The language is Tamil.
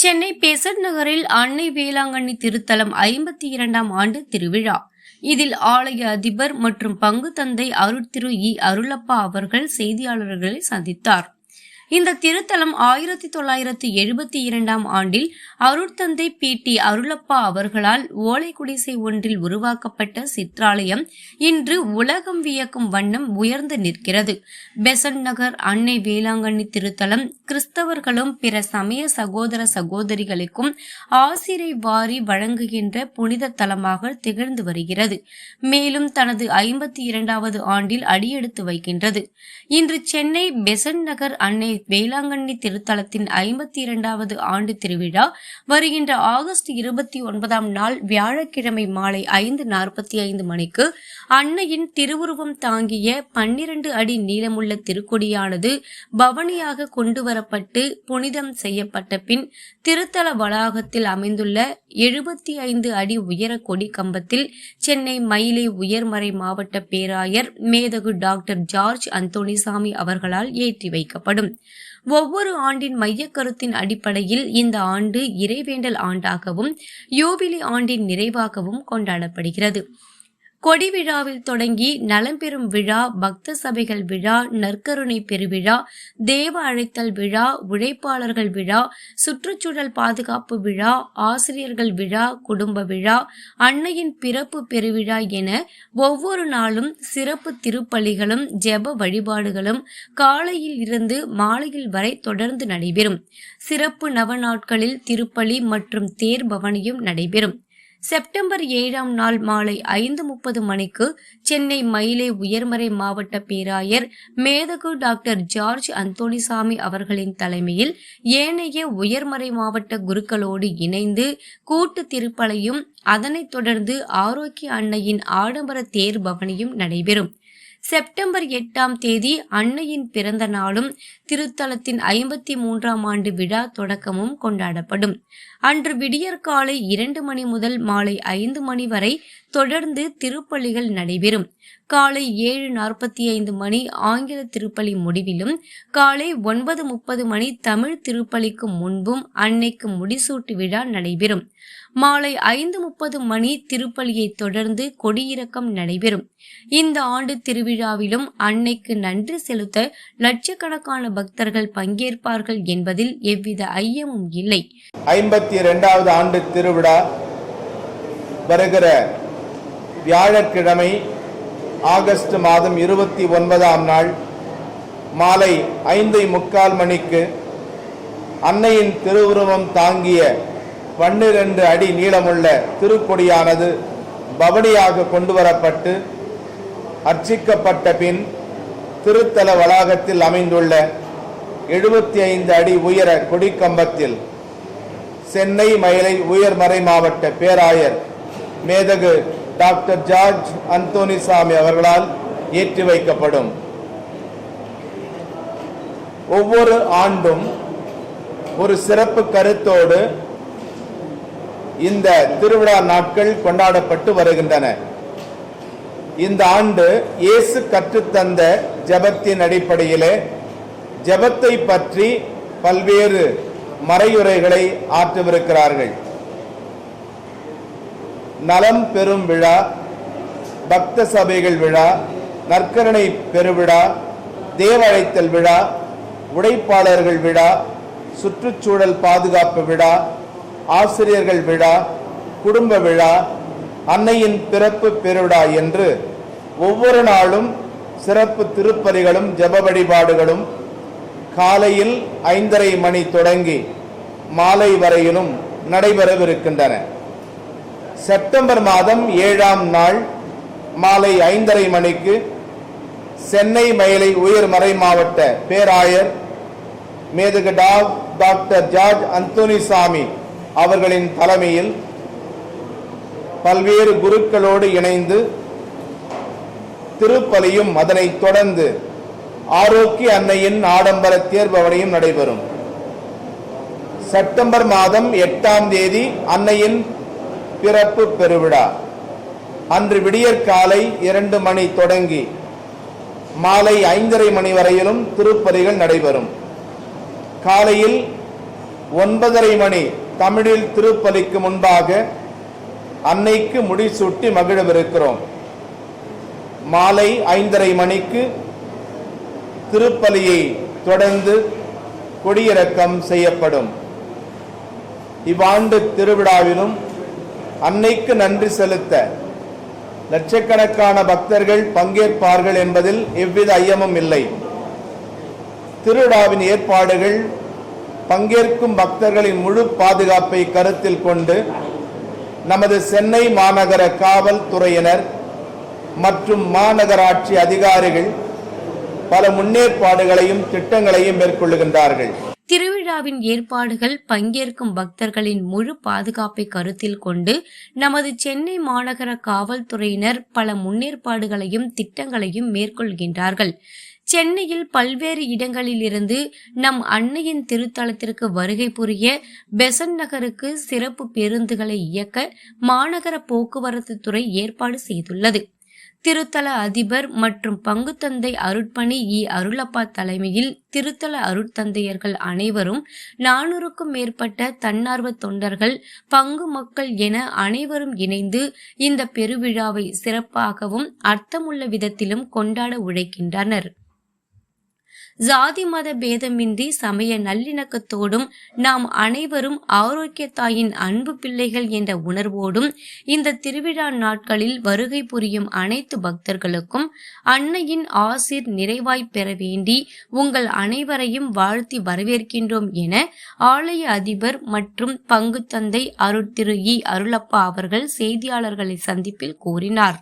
சென்னை பெசட் நகரில் அன்னை வேளாங்கண்ணி திருத்தலம் ஐம்பத்தி இரண்டாம் ஆண்டு திருவிழா. இதில் ஆலய அதிபர் மற்றும் பங்கு தந்தை அருட்திரு இ அருளப்பா அவர்கள் செய்தியாளர்களை சந்தித்தார். இந்த திருத்தலம் ஆயிரத்தி தொள்ளாயிரத்தி எழுபத்தி இரண்டாம் ஆண்டில் அருட்தந்தை பி டி அருளப்பா அவர்களால் ஓலை குடிசை ஒன்றில் உருவாக்கப்பட்ட சிற்றாலயம் இன்று உலகம் வியக்கும் வண்ணம் உயர்ந்து நிற்கிறது. பெசன்ட் நகர் அன்னை வேளாங்கண்ணி திருத்தலம் கிறிஸ்தவர்களும் பிற சமய சகோதர சகோதரிகளுக்கும் ஆசிரை வாரி வழங்குகின்ற புனித தலமாக திகழ்ந்து வருகிறது. மேலும் தனது ஐம்பத்தி இரண்டாவது ஆண்டில் அடியெடுத்து வைக்கின்றது. இன்று சென்னை பெசன் நகர் அன்னை வேளாங்கண்ணி திருத்தலத்தின் ஐம்பத்தி இரண்டாவது ஆண்டு திருவிழா வருகின்ற ஆகஸ்ட் இருபத்தி ஒன்பதாம் நாள் வியாழக்கிழமை மாலை ஐந்து நாற்பத்தி ஐந்து மணிக்கு அன்னையின் திருவுருவம் தாங்கிய பன்னிரண்டு அடி நீளமுள்ள திருக்கொடியானது பவனியாக கொண்டு வரப்பட்டு புனிதம் செய்யப்பட்ட பின் திருத்தல வளாகத்தில் அமைந்துள்ள எழுபத்தி ஐந்து அடி உயர கொடி கம்பத்தில் சென்னை மயிலை உயர்மறை மாவட்ட பேராயர் மேதகு டாக்டர் ஜார்ஜ் அந்தோணிசாமி அவர்களால் ஏற்றி வைக்கப்படும். ஒவ்வொரு ஆண்டின் மையக்கருத்தின் அடிப்படையில் இந்த ஆண்டு இறைவேண்டல் ஆண்டாகவும் யூபிலி ஆண்டின் நிறைவாகவும் கொண்டாடப்படுகிறது. கொடி விழாவில் தொடங்கி நலம்பெறும் விழா பக்த சபைகள் விழா நற்கருணை பெருவிழா தேவ அழைத்தல் விழா உழைப்பாளர்கள் விழா சுற்றுச்சூழல் பாதுகாப்பு விழா ஆசிரியர்கள் விழா குடும்ப விழா அன்னையின் பிறப்பு பெருவிழா என ஒவ்வொரு நாளும் சிறப்பு திருப்பலிகளும் ஜெப வழிபாடுகளும் காலையில் இருந்து மாலையில் வரை தொடர்ந்து நடைபெறும். சிறப்பு நவ நாட்களில் திருப்பலி மற்றும் தேர் பவனியும் நடைபெறும். செப்டம்பர் ஏழாம் நாள் மாலை ஐந்து முப்பது மணிக்கு சென்னை மயிலை உயர்மறை மாவட்ட பேராயர் மேதகு டாக்டர் ஜார்ஜ் அந்தோணிசாமி அவர்களின் தலைமையில் ஏனைய உயர்மறை மாவட்ட குருக்களோடு இணைந்து கூட்டு திருப்பலையும் அதனைத் தொடர்ந்து ஆரோக்கிய அன்னையின் ஆடம்பர தேர் பவனியும் நடைபெறும். செப்டம்பர் எட்டாம் தேதி அன்னையின் பிறந்த நாளும் திருத்தலத்தின் ஐம்பத்தி மூன்றாம் ஆண்டு விழா தொடக்கமும் கொண்டாடப்படும். அன்று விடியற்காலை இரண்டு மணி முதல் மாலை ஐந்து மணி வரை தொடர்ந்து திருப்பலிகள் நடைபெறும். காலை ஏழு நாற்பத்தி ஐந்து மணி ஆங்கில திருப்பலி முடிவிலும் காலை ஒன்பது முப்பது மணி தமிழ் திருப்பலிக்கு முன்பும் அன்னைக்கு முடிசூட்டு விழா நடைபெறும். மாலை ஐந்து முப்பது மணி திருப்பலியை தொடர்ந்து கொடியிறக்கம் நடைபெறும். இந்த ஆண்டு திருவிழாவிலும் அன்னைக்கு நன்றி செலுத்த லட்சக்கணக்கான பக்தர்கள் பங்கேற்பார்கள் என்பதில் எவ்வித ஐயமும் இல்லை. ஐம்பத்தி இரண்டாவது ஆண்டு திருவிழா வருகிற வியாழக்கிழமை ஆகஸ்ட் மாதம் இருபத்தி ஒன்பதாம் நாள் மாலை ஐந்தை முக்கால் மணிக்கு அன்னையின் திருவுருவம் தாங்கிய பன்னிரண்டு அடி நீளமுள்ள திருக்கொடியானது பவனியாக கொண்டு வரப்பட்டு அர்ச்சிக்கப்பட்ட பின் திருத்தல வளாகத்தில் அமைந்துள்ள எழுபத்தி ஐந்து அடி உயர கொடிக்கம்பத்தில் சென்னை மயிலை உயர்மறை மாவட்ட பேராயர் மேதகு டாக்டர் ஜார்ஜ் அந்தோனிசாமி அவர்களால் ஏற்றி வைக்கப்படும். ஒவ்வொரு ஆண்டும் ஒரு சிறப்பு கருத்தோடு இந்த திருவிழா நாட்கள் கொண்டாடப்பட்டு வருகின்றன. இந்த ஆண்டு இயேசு கற்றுத்தந்த ஜெபத்தின் அடிப்படையிலே ஜெபத்தை பற்றி பல்வேறு மறையுரைகளை ஆற்றவிருக்கிறார்கள். நலம் பெறும் விழா பக்த சபைகள் விழா நற்கரணை பெருவிழா தேவழைத்தல் விழா உடைப்பாளர்கள் விழா சுற்றுச்சூழல் பாதுகாப்பு விழா ஆசிரியர்கள் விழா குடும்ப விழா அன்னையின் பிறப்பு பெருவிழா என்று ஒவ்வொரு நாளும் சிறப்பு திருப்பலிகளும் ஜெப வழிபாடுகளும் காலையில் ஐந்தரை மணி தொடங்கி மாலை வரையிலும் நடைபெறவிருக்கின்றன. செப்டம்பர் மாதம் ஏழாம் நாள் மாலை ஐந்தரை மணிக்கு சென்னை மயிலை உயர்மறை மாவட்ட பேராயர் மேதகு டாக்டர் ஜார்ஜ் அந்தோனிசாமி அவர்களின் தலைமையில் பல்வேறு குருக்களோடு இணைந்து திருப்பலியும் அதனைத் தொடர்ந்து ஆரோக்கிய அன்னையின் ஆடம்பர தேர்பவனையும் நடைபெறும். செப்டம்பர் மாதம் எட்டாம் தேதி அன்னையின் பிறப்பு பெருவிழா. அன்று விடியற்காலை இரண்டு மணி தொடங்கி மாலை ஐந்தரை மணி வரையிலும் திருப்பதிகள் நடைபெறும். காலையில் ஒன்பதரை மணி தமிழில் திருப்பலிக்கு முன்பாக அன்னைக்கு முடிசூட்டி மகிழவிருக்கிறோம். மாலை ஐந்தரை மணிக்கு திருப்பலியை தொடர்ந்து கொடியிறக்கம் செய்யப்படும். இவ்வாண்டு திருவிழாவிலும் அன்னைக்கு நன்றி செலுத்த லட்சக்கணக்கான பக்தர்கள் பங்கேற்பார்கள் என்பதில் எவ்வித ஐயமும் இல்லை. திருவிழாவின் ஏற்பாடுகள் பங்கேற்கும் பக்தர்களின் முழு பாதுகாப்பை கருத்தில் கொண்டு நமது சென்னை மாநகர காவல்துறையினர் மற்றும் மாநகராட்சி அதிகாரிகள் பல முன்னேற்பாடுகளையும் திட்டங்களையும் மேற்கொள்ளுகின்றார்கள். திருவிழாவின் ஏற்பாடுகள் பங்கேற்கும் பக்தர்களின் முழு பாதுகாப்பை கருத்தில் கொண்டு நமது சென்னை மாநகர காவல்துறையினர் பல முன்னேற்பாடுகளையும் திட்டங்களையும் மேற்கொள்கின்றார்கள். சென்னையில் பல்வேறு இடங்களிலிருந்து நம் அன்னையின் திருத்தலத்திற்கு வருகை புரிய பெசன் நகருக்கு சிறப்பு பேருந்துகளை இயக்க மாநகர போக்குவரத்து துறை ஏற்பாடு செய்துள்ளது. திருத்தல அதிபர் மற்றும் பங்குத்தந்தை அருட்பணி இ. அருளப்பா தலைமையில் திருத்தல அருட்தந்தையர்கள் அனைவரும் நானூறுக்கும் மேற்பட்ட தன்னார்வ தொண்டர்கள் பங்கு மக்கள் என அனைவரும் இணைந்து இந்த பெருவிழாவை சிறப்பாகவும் அர்த்தமுள்ள விதத்திலும் கொண்டாட உழைக்கின்றனர். ஜாதி மத பேதமின்றி சமய நல்லிணக்கத்தோடும் நாம் அனைவரும் ஆரோக்கிய தாயின் அன்பு பிள்ளைகள் என்ற உணர்வோடும் இந்த திருவிழா நாட்களில் வருகை புரியும் அனைத்து பக்தர்களுக்கும் அன்னையின் ஆசிர் நிறைவாய் பெற வேண்டி உங்கள் அனைவரையும் வாழ்த்தி வரவேற்கின்றோம் என ஆலய அதிபர் மற்றும் பங்கு தந்தை அருட்திரு இ அருளப்பா அவர்கள் செய்தியாளர்களை சந்திப்பில் கூறினார்.